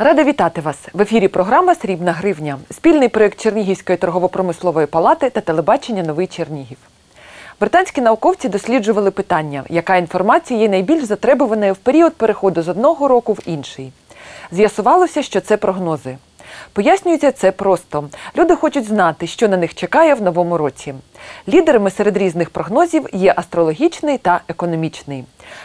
Рада вітати вас в ефірі. Програма Срібна гривня, спільний проєкт Чернігівської торгово-промислової палати та телебачення Новий Чернігів. Британські науковці досліджували питання, яка інформація є найбільш затребуваною в період переходу з одного року в інший. З'ясувалося, що це прогнози. Пояснюється це просто. Люди хочуть знати, що на них чекає в новому році. Лідерами серед різних прогнозів є астрологічний та економічний.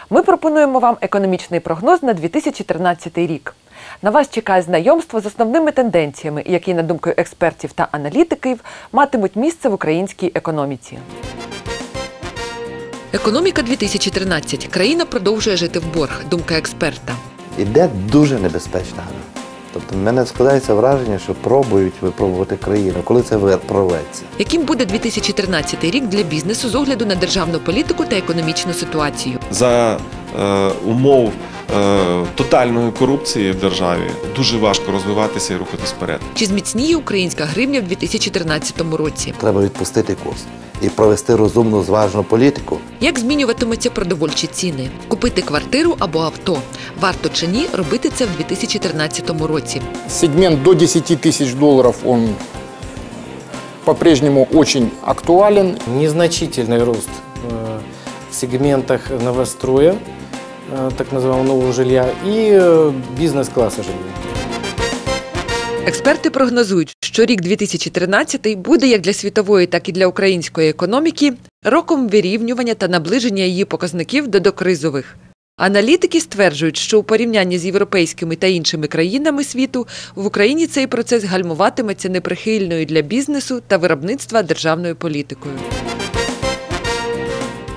Ми пропонуємо вам економічний прогноз на 2013 рік. На вас чекає знайомство з основними тенденціями, які, на думку експертів та аналітиків, матимуть місце в українській економіці. Економіка 2013. Країна продовжує жити в борг. Думка експерта. Іде дуже небезпечна гра. Тобто в мене складається враження, що пробують випробувати країну, коли це прорветься. Яким буде 2013 рік для бізнесу з огляду на державну політику та економічну ситуацію? за е, умов тотальної корупції в державі дуже важко розвиватися і рухатись вперед. Чи зміцніє українська гривня в 2013 році? Треба відпустити курс і провести розумну зважну політику. Як змінюватимуться продовольчі ціни? Купити квартиру або авто? Варто чи ні робити це в 2013 році? Сегмент до 10 тысяч долларов, он по-прежнему очень актуален. Незначительный рост э, в сегментах новостроя, э, так называемого нового жилья, и э, бизнес-класса жилья. Експерти прогнозують, що рік 2013 буде як для світової, так і для української економіки роком вирівнювання та наближення її показників до докризових. Аналітики стверджують, що у порівнянні з європейськими та іншими країнами світу в Україні цей процес гальмуватиметься неприхильною для бізнесу та виробництва державною політикою.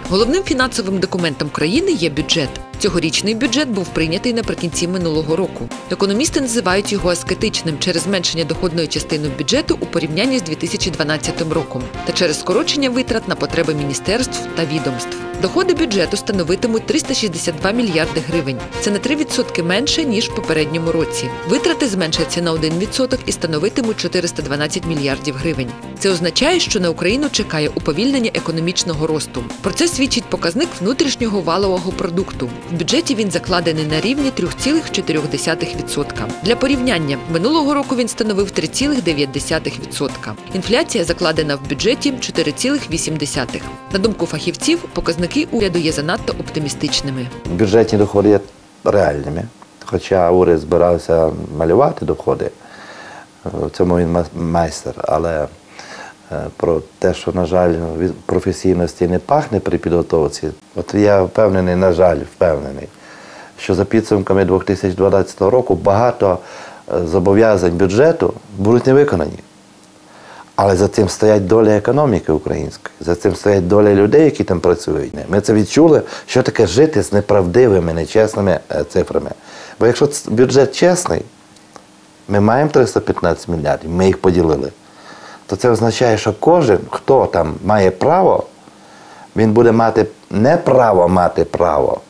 Головним фінансовим документом країни є бюджет. Цьогорічний бюджет був прийнятий наприкінці минулого року. Економісти називають його аскетичним через зменшення доходної частини бюджету у порівнянні з 2012 роком та через скорочення витрат на потреби міністерств та відомств. Доходи бюджету становитимуть 362 мільярди гривень. Це на 3% менше ніж в попередньому році. Витрати зменшаться на 1% і становитимуть 412 мільярдів гривень. Це означає, що на Україну чекає уповільнення економічного росту. Про це свідчить показник внутрішнього валового продукту. В бюджеті він закладений на рівні 3,4%. Для порівняння минулого року він становив 3,9%. Інфляція закладена в бюджеті 4,8%. На думку фахівців, показники уряду є занадто оптимістичними. Бюджетні доходи є реальними. Хоча уряд збирався малювати доходи, в цьому він ма- майстер, але е, про те, що, на жаль, від професійності не пахне при підготовці, от я впевнений, на жаль, впевнений, що за підсумками 2012 року багато е, зобов'язань бюджету будуть не виконані. Але за цим стоять доля економіки української, за цим стоять доля людей, які там працюють. Ми це відчули, що таке жити з неправдивими, нечесними е, цифрами. Бо якщо бюджет чесний, ми маємо 315 мільярдів, ми їх поділили, то це означає, що кожен, хто там має право, він буде мати не право мати право,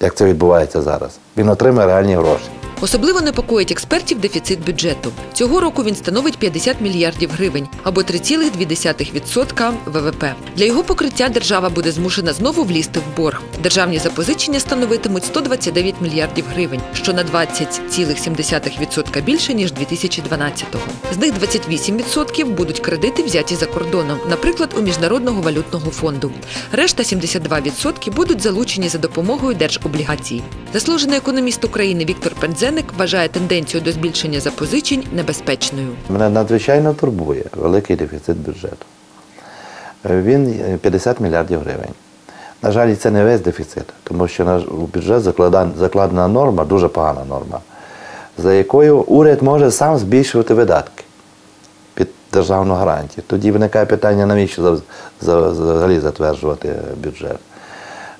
як це відбувається зараз. Він отримає реальні гроші. Особливо непокоїть експертів дефіцит бюджету. Цього року він становить 50 мільярдів гривень або 3,2% ВВП. Для його покриття держава буде змушена знову влізти в борг. Державні запозичення становитимуть 129 мільярдів гривень, що на 20,7% більше ніж 2012-го. З них 28% будуть кредити взяті за кордоном, наприклад, у міжнародного валютного фонду. Решта 72% будуть залучені за допомогою держоблігацій. Заслужений економіст України Віктор Пензеник вважає тенденцію до збільшення запозичень небезпечною. Мене надзвичайно турбує великий дефіцит бюджету. Е, Він е, 50 мільярдів гривень. На жаль, це не весь дефіцит, тому що у бюджет закладена, норма, дуже погана норма, за якою уряд може сам збільшувати видатки під державну гарантію. Тоді виникає питання, навіщо за- за- взагалі затверджувати е, бюджет.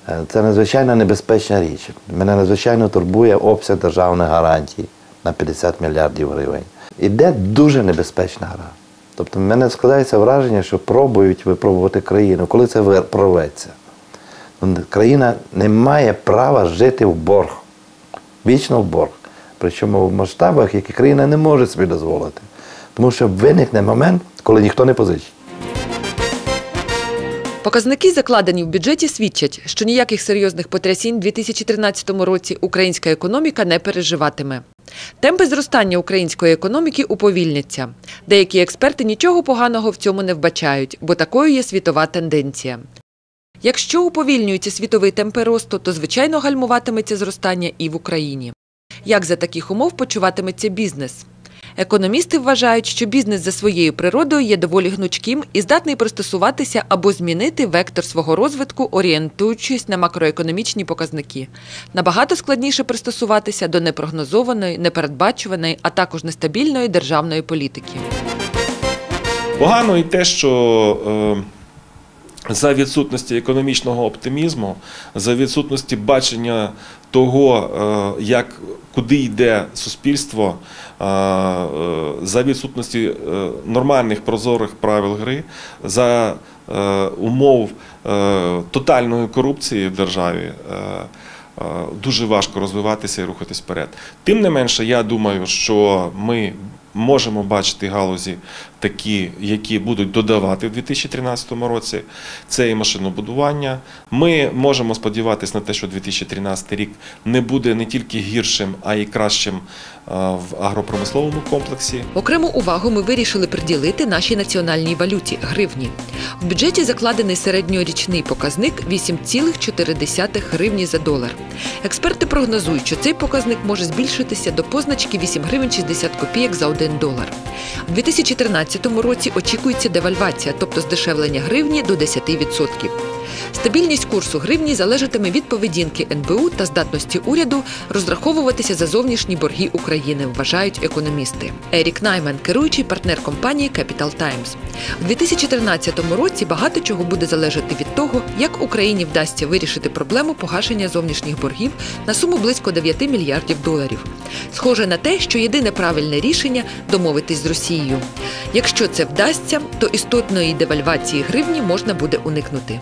Е, Це надзвичайно небезпечна річ. Мене надзвичайно турбує обсяг державних гарантій на 50 мільярдів гривень. Іде дуже небезпечна гра. Тобто в мене складається враження, що пробують випробувати країну, коли це прорветься. Ну, Країна не має права жити в борг, вічно в борг. Причому в масштабах, які країна не може собі дозволити. Тому що виникне момент, коли ніхто не позичить. Показники, закладені в бюджеті, свідчать, що ніяких серйозних потрясінь у 2013 році українська економіка не переживатиме. Темпи зростання української економіки уповільняться. Деякі експерти нічого поганого в цьому не вбачають, бо такою є світова тенденція. Якщо уповільнюється світовий темпи росту, то звичайно гальмуватиметься зростання і в Україні. Як за таких умов почуватиметься бізнес? Економісти вважають, що бізнес за своєю природою є доволі гнучким і здатний пристосуватися або змінити вектор свого розвитку, орієнтуючись на макроекономічні показники. Набагато складніше пристосуватися до непрогнозованої, непередбачуваної, а також нестабільної державної політики. Погано і те, що е, за відсутності економічного оптимізму, за відсутності бачення того, е, як, куди йде суспільство, е, е, за відсутності нормальних прозорих правил гри, за умов тотальної корупції в державі. Дуже важко розвиватися і рухатись вперед. Тим не менше, я думаю, що ми можемо бачити галузі такі, які будуть додавати в 2013 році. Це і машинобудування. Ми можемо сподіватися на те, що 2013 рік не буде не тільки гіршим, а й кращим е, в агропромисловому комплексі. Окрему увагу ми вирішили приділити нашій національній валюті гривні. В бюджеті закладений середньорічний показник 8,4 гривні за долар. Експерти прогнозують, що цей показник може збільшитися до позначки 8 гривень 60 копійок за 1 долар. У 2013 році очікується девальвація, тобто здешевлення гривні до 10%. Стабільність курсу гривні залежатиме від поведінки НБУ та здатності уряду розраховуватися за зовнішні борги України, вважають економісти. Ерік Найман, керуючий партнер компанії Capital Times. У 2013 році багато чого буде залежати від того, як Україні вдасться вирішити проблему погашення зовнішніх боргів на суму близько 9 мільярдів доларів. Схоже на те, що єдине правильне рішення домовитись з Росією. Якщо це вдасться, то істотної девальвації гривні можна буде уникнути.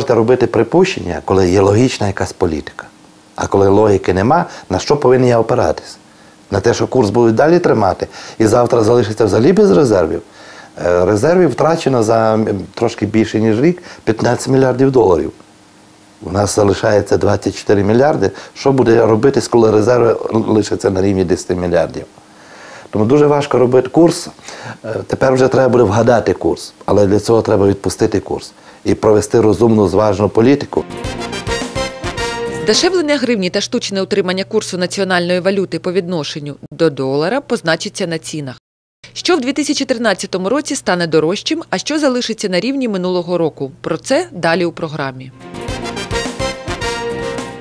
Можете робити припущення, коли є логічна якась політика. А коли логіки нема, на що повинен я опиратись? На те, що курс будуть далі тримати, і завтра залишиться взагалі без резервів. Е, Резервів втрачено за трошки більше, ніж рік 15 мільярдів доларів. У нас залишається 24 мільярди. Що буде робитись, коли резерви лишаться на рівні 10 мільярдів? Тому дуже важко робити курс. Е, Тепер вже треба буде вгадати курс, але для цього треба відпустити курс і провести розумну, зважну політику. Дешевлення гривні та штучне утримання курсу національної валюти по відношенню до долара позначиться на цінах. Що в 2013 році стане дорожчим, а що залишиться на рівні минулого року. Про це далі у програмі.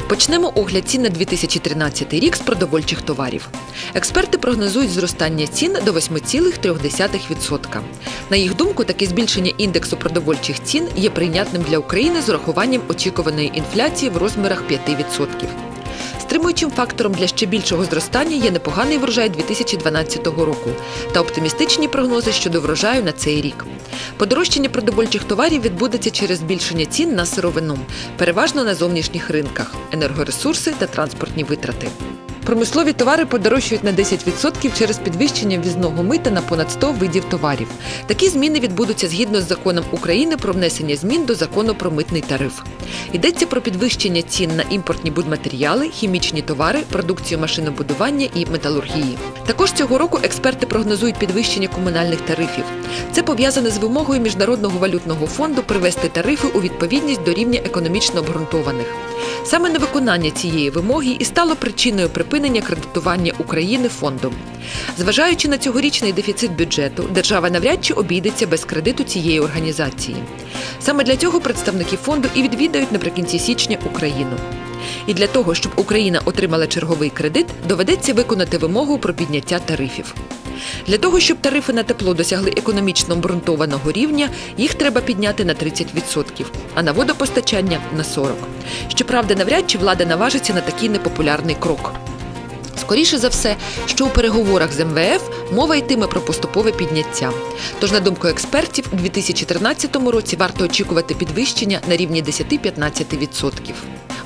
Почнемо огляд цін на 2013 рік з продовольчих товарів. Експерти прогнозують зростання цін до 8,3%. На їх думку, таке збільшення індексу продовольчих цін є прийнятним для України з урахуванням очікуваної інфляції в розмірах 5%. Стримуючим фактором для ще більшого зростання є непоганий врожай 2012 року та оптимістичні прогнози щодо врожаю на цей рік. Подорожчання продовольчих товарів відбудеться через збільшення цін на сировину, переважно на зовнішніх ринках, енергоресурси та транспортні витрати. Промислові товари подорожчають на 10% через підвищення ввізного мита на понад 100 видів товарів. Такі зміни відбудуться згідно з законом України про внесення змін до закону про митний тариф. Йдеться про підвищення цін на імпортні будматеріали, хімічні товари, продукцію машинобудування і металургії. Також цього року експерти прогнозують підвищення комунальних тарифів. Це пов'язане з вимогою Міжнародного валютного фонду привести тарифи у відповідність до рівня економічно обґрунтованих. Саме невиконання цієї вимоги і стало причиною припинення кредитування України фондом. Зважаючи на цьогорічний дефіцит бюджету, держава навряд чи обійдеться без кредиту цієї організації. Саме для цього представники фонду і відвідають наприкінці січня Україну. І для того, щоб Україна отримала черговий кредит, доведеться виконати вимогу про підняття тарифів. Для того, щоб тарифи на тепло досягли економічно обґрунтованого рівня, їх треба підняти на 30%, а на водопостачання на 40%. Щоправда, навряд чи влада наважиться на такий непопулярний крок. Скоріше за все, що у переговорах з МВФ мова йтиме про поступове підняття. Тож, на думку експертів, у 2013 році варто очікувати підвищення на рівні 10-15%.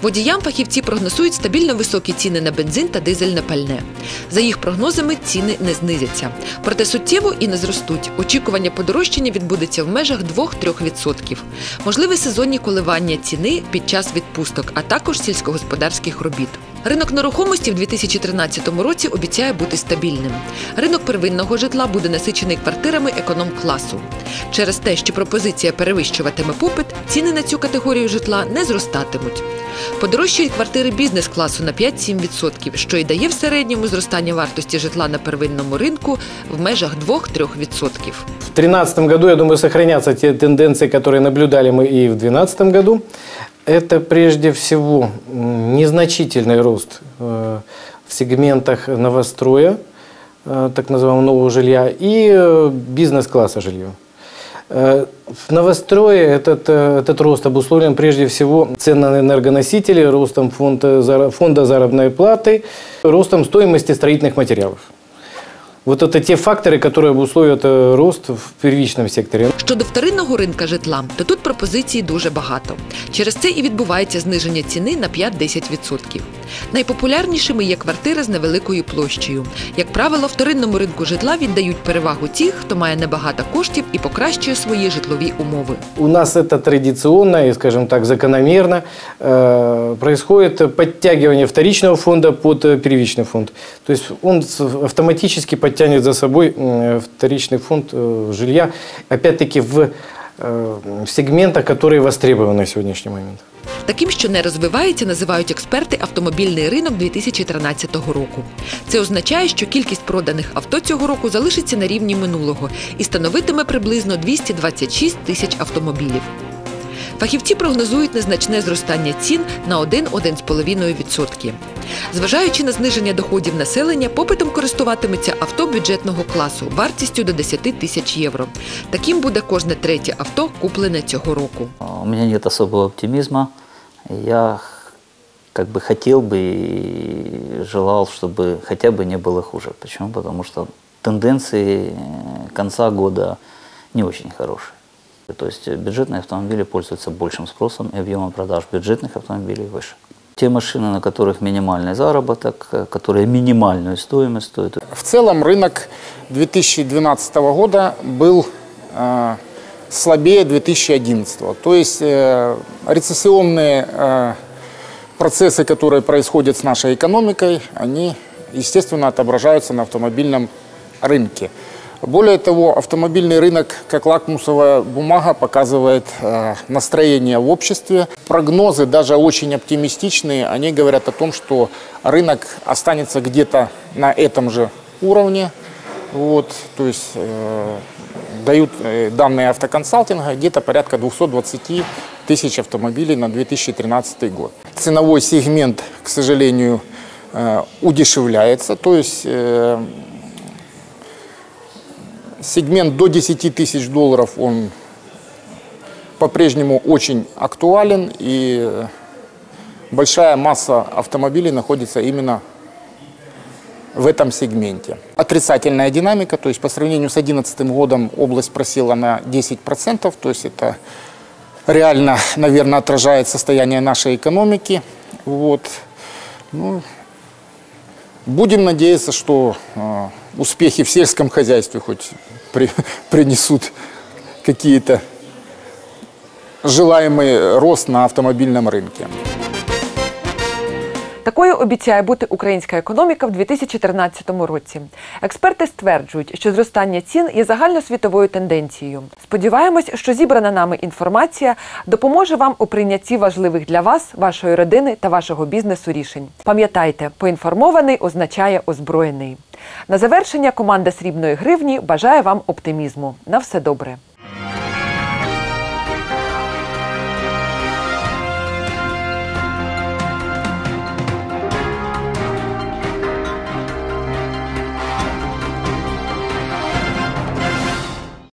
Водіям фахівці прогнозують стабільно високі ціни на бензин та дизельне пальне. За їх прогнозами, ціни не знизяться. Проте суттєво і не зростуть. Очікування подорожчання відбудеться в межах 2-3%. Можливі сезонні коливання ціни під час відпусток, а також сільськогосподарських робіт. Ринок нерухомості в 2013 році обіцяє бути стабільним. Ринок первинного житла буде насичений квартирами економ-класу. Через те, що пропозиція перевищуватиме попит, ціни на цю категорію житла не зростатимуть. Подорожчають квартири бізнес-класу на 5-7%, що й дає в середньому зростання вартості житла на первинному ринку в межах 2-3%. В 2013 году, я думаю, сохранятся те тенденции, которые наблюдали мы и в 2012 году. Это прежде всего незначительный рост э, в сегментах новостроя, э, так называемого нового жилья, и э, бизнес-класса жилья. В новострое этот, этот рост обусловлен прежде всего цен на энергоносители, ростом фонда, фонда заработной платы, ростом стоимости строительных материалов. Вот это те факторы, которые обусловят э, рост в первичном секторе. Щодо вторинного ринка житла, то тут пропозицій дуже багато. Через це і відбувається зниження ціни на 5-10%. Найпопулярнішими є квартири з невеликою площею. Як правило, вторинному ринку житла віддають перевагу ті, хто має небагато коштів і покращує свої житлові умови. У нас это традиционно и, скажем так, закономерно э, происходит подтягивание вторичного фонда под э, первичный фонд. То есть он с- автоматически подтянет за собой э, вторичный фонд э, жилья, опять-таки в э, в сегментах, которые востребованы на сегодняшний момент. Таким, що не розвивається, називають експерти автомобільний ринок 2013 року. Це означає, що кількість проданих авто цього року залишиться на рівні минулого і становитиме приблизно 226 тисяч автомобілів. Фахівці прогнозують незначне зростання цін на 1-1,5%. Зважаючи на зниження доходів населення, попитом користуватиметься авто бюджетного класу вартістю до 10 тисяч євро. Таким буде кожне третє авто, куплене цього року. У меня нет особого оптимизма. Я х- как бы хотел бы и желал, чтобы хотя бы не было хуже. Почему? Потому что тенденции э, конца года не очень хорошие. То есть бюджетные автомобили пользуются большим спросом, и объемы продаж бюджетных автомобилей выше. Те машины, на которых минимальный заработок, э, которые минимальную стоимость стоят, В целом рынок 2012 года был э, слабее 2011. То есть э, рецессионные э, процессы, которые происходят с нашей экономикой, они, естественно, отображаются на автомобильном рынке. Более того, автомобильный рынок, как лакмусовая бумага, показывает э, настроение в обществе. Прогнозы, даже очень оптимистичные, они говорят о том, что рынок останется где-то на этом же уровне. Вот, то есть э, дают э, данные автоконсалтинга где-то порядка 220 тысяч автомобилей на 2013 год. Ценовой сегмент, к сожалению, э, удешевляется, то есть э, сегмент до 10 тысяч долларов, он по-прежнему очень актуален, и большая масса автомобилей находится именно в этом сегменте. Отрицательная динамика, то есть по сравнению с 2011 годом область просела на 10%, то есть это реально, наверное, отражает состояние нашей экономики. Вот. Ну, будем надеяться, что э, успехи в сельском хозяйстве хоть при- принесут какие-то желаемый рост на автомобильном рынке. Такою обіцяє бути українська економіка в 2013 році. Експерти стверджують, що зростання цін є загальносвітовою тенденцією. Сподіваємось, що зібрана нами інформація допоможе вам у прийнятті важливих для вас, вашої родини та вашого бізнесу рішень. Пам'ятайте, поінформований означає озброєний. На завершення команда срібної гривні бажає вам оптимізму. На все добре.